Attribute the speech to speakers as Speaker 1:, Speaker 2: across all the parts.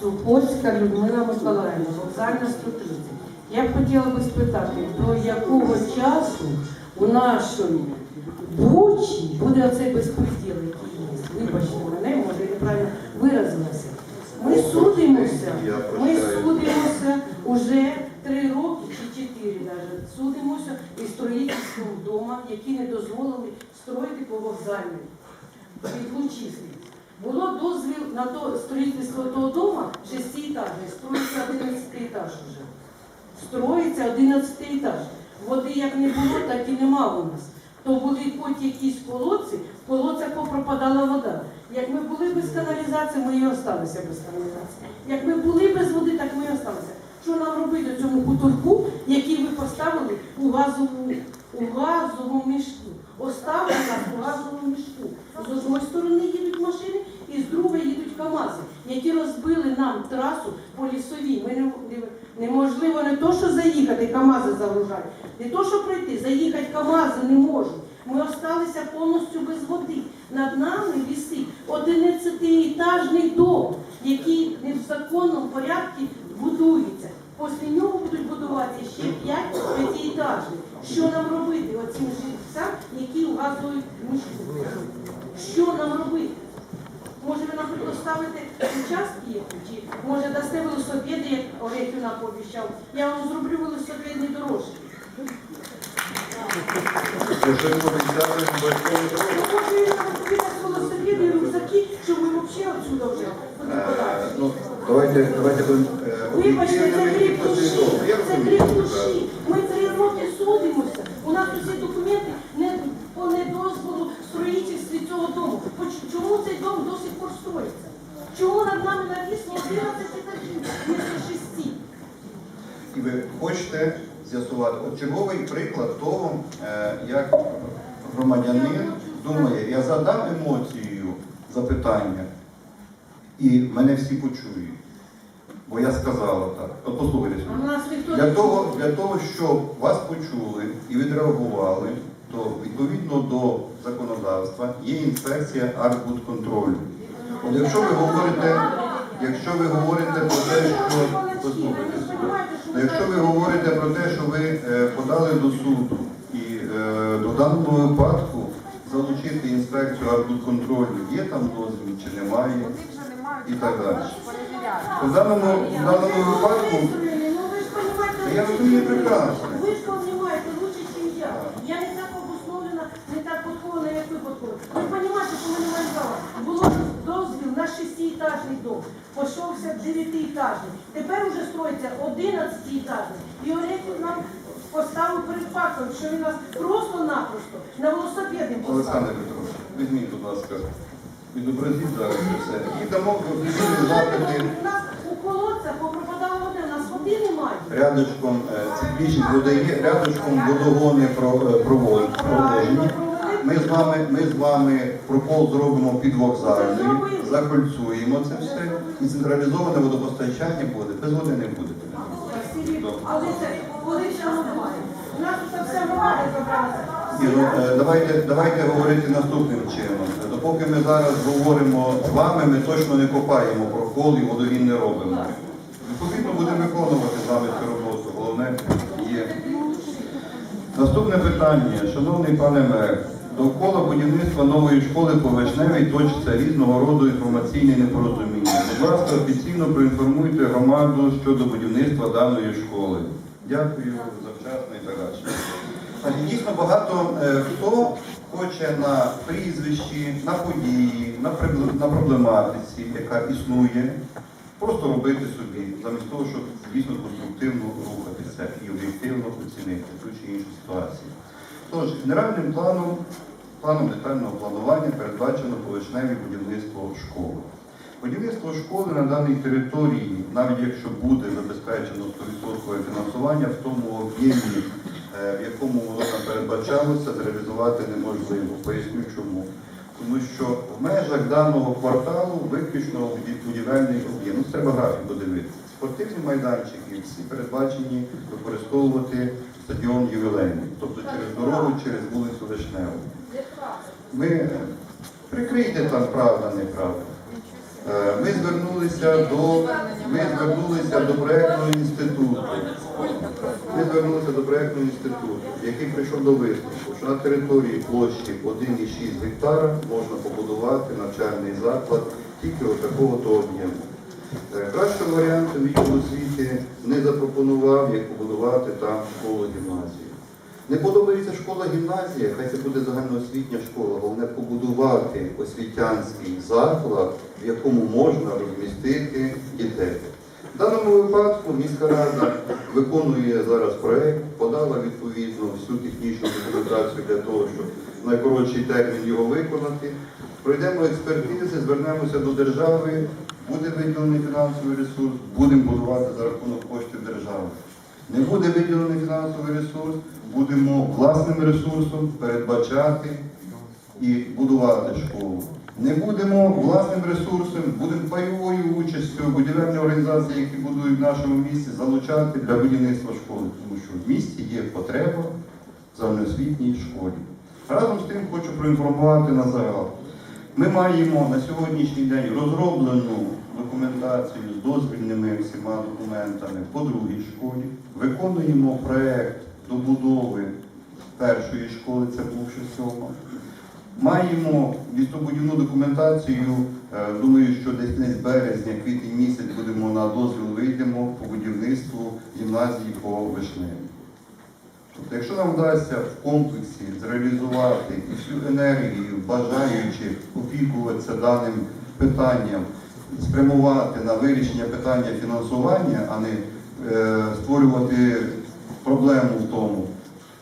Speaker 1: Сухоцька Людмила Миколаївна, вокзальна 130. Я хотіла би спитати, до якого часу у нашої бучі буде оцей безпреділ, який є. Вибачте мене, може, я неправильно виразилася. Ми судимося, ми
Speaker 2: прощаю.
Speaker 1: судимося уже три роки чи чотири навіть. Судимося із строїтельством вдома, які не дозволили строїти по вокзальній. Було дозвіл на то строїтельство того дома шестиэтажний, строїться 11 етаж вже. Строїться 11 етаж. Води як не було, так і нема у нас. То були хоч якісь колодці, в колодцях попропадала вода. Як ми були без каналізації, ми і осталися без каналізації. Як ми були без води, так ми і осталися. Що нам робити цьому хуторку, який ви поставили у газову, у газовому мішку? Оставили нас у газовому мішку. З одної сторони їдуть машини, і з другої їдуть КАМАЗи, які розбили нам трасу по лісовій. Ми не, не- неможливо не то, що заїхати, КАМАЗи загружають, не то, що пройти, заїхати КАМАЗи не можуть. Ми осталися повністю без води. Над нами висить 11-етажний дом, який не в законному порядку будується. Після нього будуть будувати ще 5 п'ятиэтажних. Що нам робити оцим жильцям, які газовій мішку? Що нам робити? Може ви нам предоставите участки чи може дасте велосипеди, як Олег Юна пообіцяв? Я вам зроблю велосипедні дорожки. Ну, може нам велосипеди і рюкзаки, щоб ми взагалі отсюда вже подати.
Speaker 2: Ну, давайте, давайте е,
Speaker 1: Вибачте, це гріх душі, це
Speaker 2: так.
Speaker 1: душі. Ми три роки судимося. У нас усі документи не по недозволу строїтельстві цього дому. Поч- Чому цей дом до сих пор строїться? Чому над нами навісно 11 етажів, вместо 6?
Speaker 2: І ви хочете з'ясувати от черговий приклад того, е, як громадянин думає, я задам емоцію запитання, і мене всі почують. Бо я сказала так. От послухайте сюди. Для того, для того, щоб вас почули і відреагували, то відповідно до законодавства є інспекція арбудконтролю. От якщо ви говорите, якщо ви говорите про те, що послухайте, якщо ви говорите про те, що ви е, подали до суду і е, до даному випадку залучити інспекцію арбудконтролю, є там дозвіл чи немає, І так далі. в даному, в даному випадку
Speaker 1: Ну
Speaker 2: Я розумію прекрасно.
Speaker 1: Ви ж розумієте лучше, ніж я. Я не так обусловлена, не так подкована, як ви подкована. Ви розумієте, що ми не маємо права. Було дозвіл на шестиэтажний дом, пішовся дев'ятиэтажний. Тепер уже строїться одинадцятиэтажний. І Олег нам поставив перед фактом, що він нас просто-напросто на велосипедним поставив.
Speaker 2: Олександр Петрович, візьміть, будь ласка, відобразіть зараз це все. І дамо офіційні запити
Speaker 1: У нас у колодцях попропадала вода, у нас води немає.
Speaker 2: рядочком, е, циклічні води є, рядочком водогони про- е, провод- проводені. Ми з вами, ми з вами прокол зробимо під вокзальний, закольцуємо це все і централізоване водопостачання буде. Без води не буде.
Speaker 1: Але це води ще немає. У нас громада забралася.
Speaker 2: Ні, ну, е, давайте, давайте говорити наступним чином. Допоки ми зараз говоримо з вами, ми точно не копаємо прокол і водогін не робимо. Відповідно, будемо виконувати з вами цю роботу. Головне є. Наступне питання, шановний пане мер. Довкола будівництва нової школи по точиться різного роду інформаційні непорозуміння. Будь ласка, офіційно проінформуйте громаду щодо будівництва даної школи. Дякую завчасно і так далі. Дійсно багато е, хто хоче на прізвищі, на події, на проблематиці, яка існує, просто робити собі, замість того, щоб дійсно конструктивно рухатися і об'єктивно оцінити ту чи іншу ситуацію. Тож, генеральним планом, планом детального планування передбачено повишневе будівництво школи. Будівництво школи на даній території, навіть якщо буде забезпечено 100% фінансування, в тому об'ємі, е, в якому воно там передбачалося, зреалізувати неможливо. Поясню чому. Тому що в межах даного кварталу виключно будівельний об'єм. Ну, треба графік подивитися. Спортивні майданчики всі передбачені використовувати стадіон ювілейний, тобто через дорогу, через вулицю Вишневу. Ми е, прикрийте там правда, неправда. Е, Ми звернулися до ми звернулися до проєктного інституту. Ми звернулися до проєктного інституту, який прийшов до висновку, що на території площі 1,6 гектара можна побудувати навчальний заклад тільки от такого то об'єму. Е, Кращого варіанту відділ освіти не запропонував, як побудувати там школу гімназію. Не подобається школа-гімназія, хай це буде загальноосвітня школа, головне побудувати освітянський заклад, в якому можна розмістити дітей. В даному випадку міська рада виконує зараз проект, подала відповідно всю технічну документацію для того, щоб найкоротший термін його виконати. Пройдемо експертизи, звернемося до держави, буде виділений фінансовий ресурс, будемо будувати за рахунок коштів держави. Не буде виділений фінансовий ресурс, будемо власним ресурсом передбачати і будувати школу. Не будемо власним ресурсом, будемо пайовою участю будівельні організації, які будують в нашому місті, залучати для будівництва школи, тому що в місті є потреба в загальноосвітній школі. Разом з тим хочу проінформувати на загал. Ми маємо на сьогоднішній день розроблену документацію з дозвільними всіма документами по другій школі. Виконуємо проект добудови першої школи, це бувши сьома. Маємо містобудівну документацію. е, Думаю, що десь десь березня, квітень місяць будемо на дозвіл вийдемо по будівництву гімназії по Вишневі. Тобто, якщо нам вдасться в комплексі зреалізувати всю енергію, бажаючи опікуватися даним питанням, спрямувати на вирішення питання фінансування, а не е, створювати проблему в тому,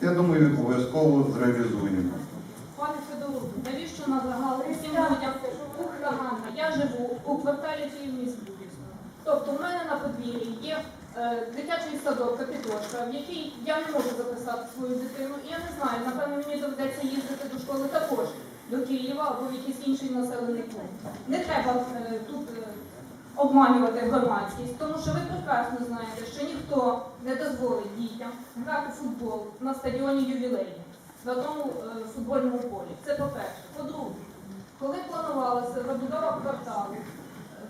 Speaker 2: я думаю, обов'язково зреалізуємо.
Speaker 3: Пане Федоруку, навіщо на загал всім людям Ганна? Я живу у кварталі Київміськбудівського. Тобто в мене на подвір'ї є е, дитячий садок Капітошка, в який я не можу записати свою дитину. І я не знаю, напевно, мені доведеться їздити до школи також до Києва або в якийсь інший населений пункт. Не треба е, тут е, обманювати громадськість, тому що ви прекрасно знаєте, що ніхто не дозволить дітям грати футбол на стадіоні ювілейні на тому е, футбольному полі. Це по-перше. По-друге, коли планувалася забудова кварталу, е,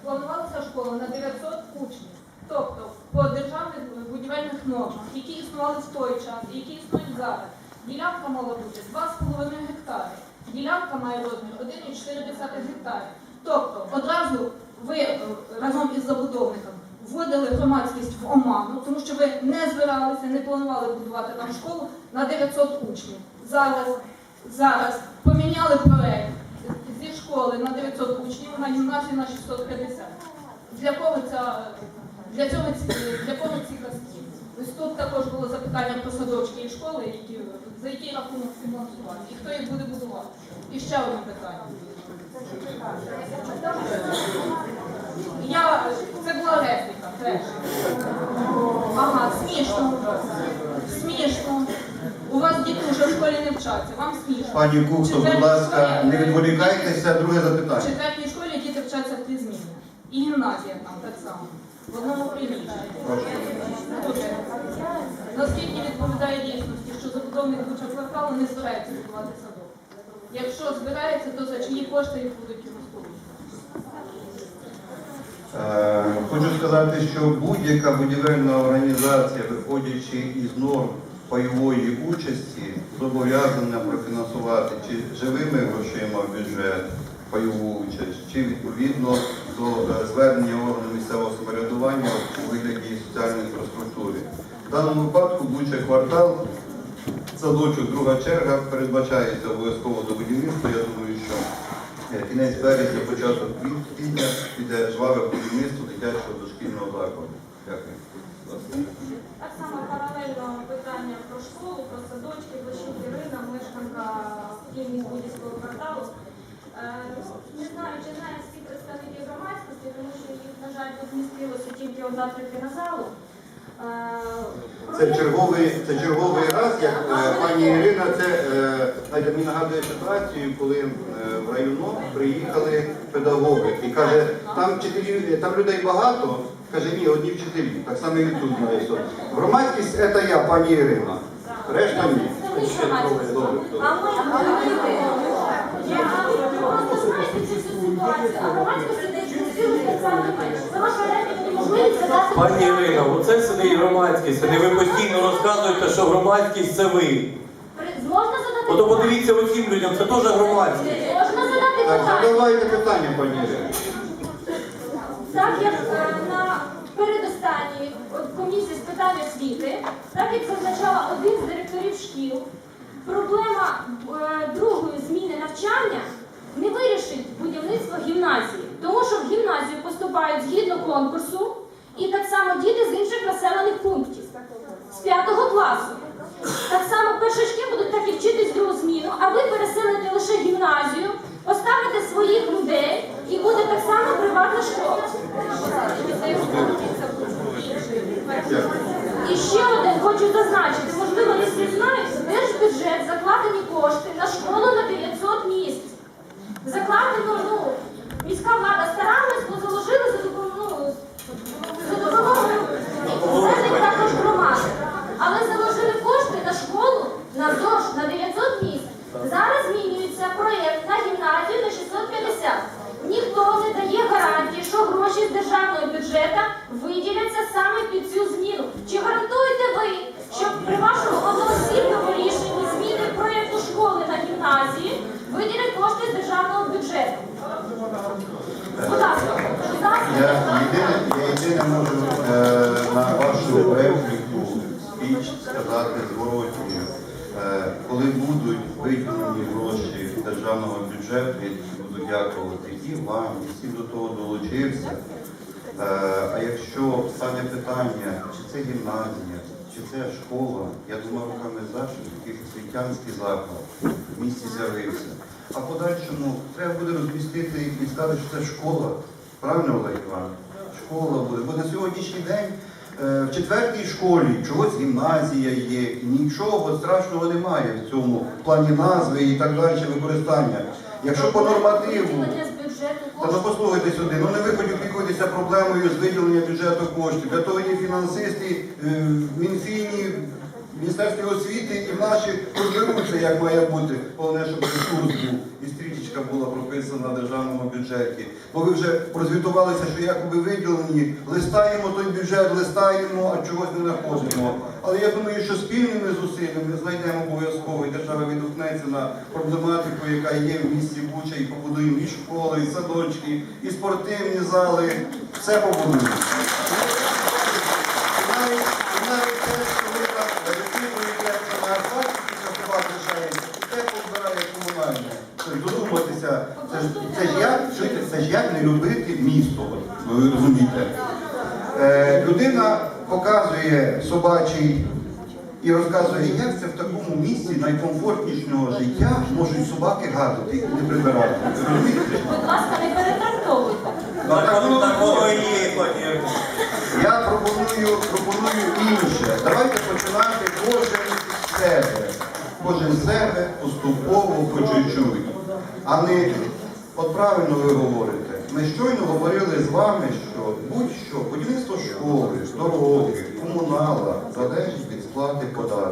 Speaker 3: планувалася школа на 900 учнів. Тобто по державних будівельних нормах, які існували в той час, які існують зараз, ділянка мала бути 2,5 гектари. Ділянка має розмір 1,4 гектари. Тобто одразу ви е, разом із забудовником вводили громадськість в оману, тому що ви не збиралися, не планували будувати там школу на 900 учнів. Зараз, зараз поміняли проект зі школи на 900 учнів на гімназію на 650. Для кого ця для цього для кого ці казки? Ось тут також було запитання про садочки і школи, які за який рахунок фінансувати, і хто їх буде будувати. І ще одне питання. Я це була репліка, треш. Ага, смішно. Смішно. У вас діти вже в школі не вчаться, вам смішно.
Speaker 2: Пані Кухто, будь ласка, не відволікайтеся, друге запитання.
Speaker 3: В четвертій школі діти вчаться в три зміни. І гімназія там так само. В одному приміщенні. Наскільки відповідає дійсності, що забудовник Буча кварталу не збирається будувати? Якщо збирається, то за чиї кошти їх будуть його
Speaker 2: Е, Хочу сказати, що будь-яка будівельна організація, виходячи із норм пайової участі, зобов'язана профінансувати чи живими грошима в бюджет пайову участь, чи відповідно до е, звернення органу місцевого самоврядування у вигляді соціальної інфраструктури. В даному випадку Буча квартал, садочок, друга черга передбачається обов'язково до будівництва. Я думаю, що Е, Кінець березня, початок квітня піде жваве будівництво дитячого дошкільного закладу. Дякую.
Speaker 4: Так само паралельно питання про школу, про садочки, Лещук Ірина, мешканка Київського кварталу. Е, Не знаю, чи знають всі представники громадськості, тому що їх, на жаль, тут змістилося тільки одна третина залу.
Speaker 2: Це черговий, це черговий раз, як е, пані Ірина, це е, мені нагадує ситуацію, коли е, в районо приїхали педагоги і каже, там вчителів, там людей багато. Каже, ні, одні вчителі. Так само і тут знає. Громадськість це я, пані Ірина. Решта ні.
Speaker 4: А ми просто знаєте цю ситуацію.
Speaker 5: Пані. Ірина, оце сидить громадськість, і ви постійно розказуєте, що громадськість це ви.
Speaker 4: Можна задати
Speaker 5: Ото подивіться оцім людям, це теж громадськість.
Speaker 4: Можна задати
Speaker 2: Так,
Speaker 4: питання?
Speaker 2: задавайте питання, пані Ірина.
Speaker 4: Так як е, на передостанній от, комісії з питань освіти, так як зазначала один з директорів шкіл, проблема е, другої зміни навчання не вирішить будівництво гімназії, тому що в гімназію поступають згідно конкурсу і так само діти з інших населених пунктів з п'ятого класу. Так само першачки будуть так і вчитись другу зміну, а ви переселите лише гімназію, поставите своїх людей і буде так само приватна школа. І ще один хочу зазначити, можливо, не всі знають, в держбюджет закладені кошти на школу на 900 місць. Закладено, ну, міська влада старалась, бо заложили за допомогою, за допомогою звернень також громади. Але заложили кошти на школу на ЗОЖ на 900 місць. Зараз змінюється проєкт на гімназію на 650. Ніхто не дає гарантії, що гроші з державного бюджету виділяться саме під цю зміну. Чи гарантуєте ви, що при вашому одноосібному рішенні зміни проєкту школи на гімназії виділять кошти з державного бюджету? Будь ласка, будь ласка.
Speaker 2: Я єдине, я єдине можу е, на вашу репліку спіч сказати зворотньо. Е, коли будуть виділені гроші державного бюджету, я буду дякувати і вам, і всі до того долучився. Е, а якщо стане питання, чи це гімназія, чи це школа, я думаю, руками за, що такий освітянський заклад в місті з'явився. А подальшому треба буде розмістити і сказати, що це школа. Правильно, Олег Іванович? Школа буде. Бо на сьогоднішній день е, в четвертій школі чогось гімназія є, нічого страшного немає в цьому в плані назви і так далі використання. Якщо по нормативу. Та ну послухайте сюди, ну не ви хоч опікуєтеся проблемою з виділення бюджету коштів. Для того є фінансисти, е, в Мінфіні, в Міністерстві освіти і наші розберуться, як має бути. Головне, щоб ресурс був і стрічечка була прописана в державному бюджеті. Бо ви вже прозвітувалися, що якоби виділені, листаємо той бюджет, листаємо, а чогось не знаходимо. Але я думаю, що спільними зусиллями знайдемо обов'язково і держава відгукнеться на проблематику, яка є в місті Буча, і побудуємо і школи, і садочки, і спортивні зали. Все побудуємо. І навіть, і навіть те, що ви так розслідуєте, що на асфальті після собак лишається, і те побирає комунальне. Тобто додуматися, це ж, це ж як, чуєте, це ж як не любити місто, ви розумієте. Е, людина показує собачий і розказує, як це в такому місці найкомфортнішого життя можуть собаки гадити і не прибирати.
Speaker 4: Будь ласка, не перетрактовуйте.
Speaker 2: Ну. Я пропоную, пропоную інше. Давайте починати кожен з себе. Кожен з себе поступово по чуть-чуть. А не, от правильно ви говорите, ми щойно говорили з вами, що будь-що, будівництво школи, дороги, комунала залежить від сплати податків.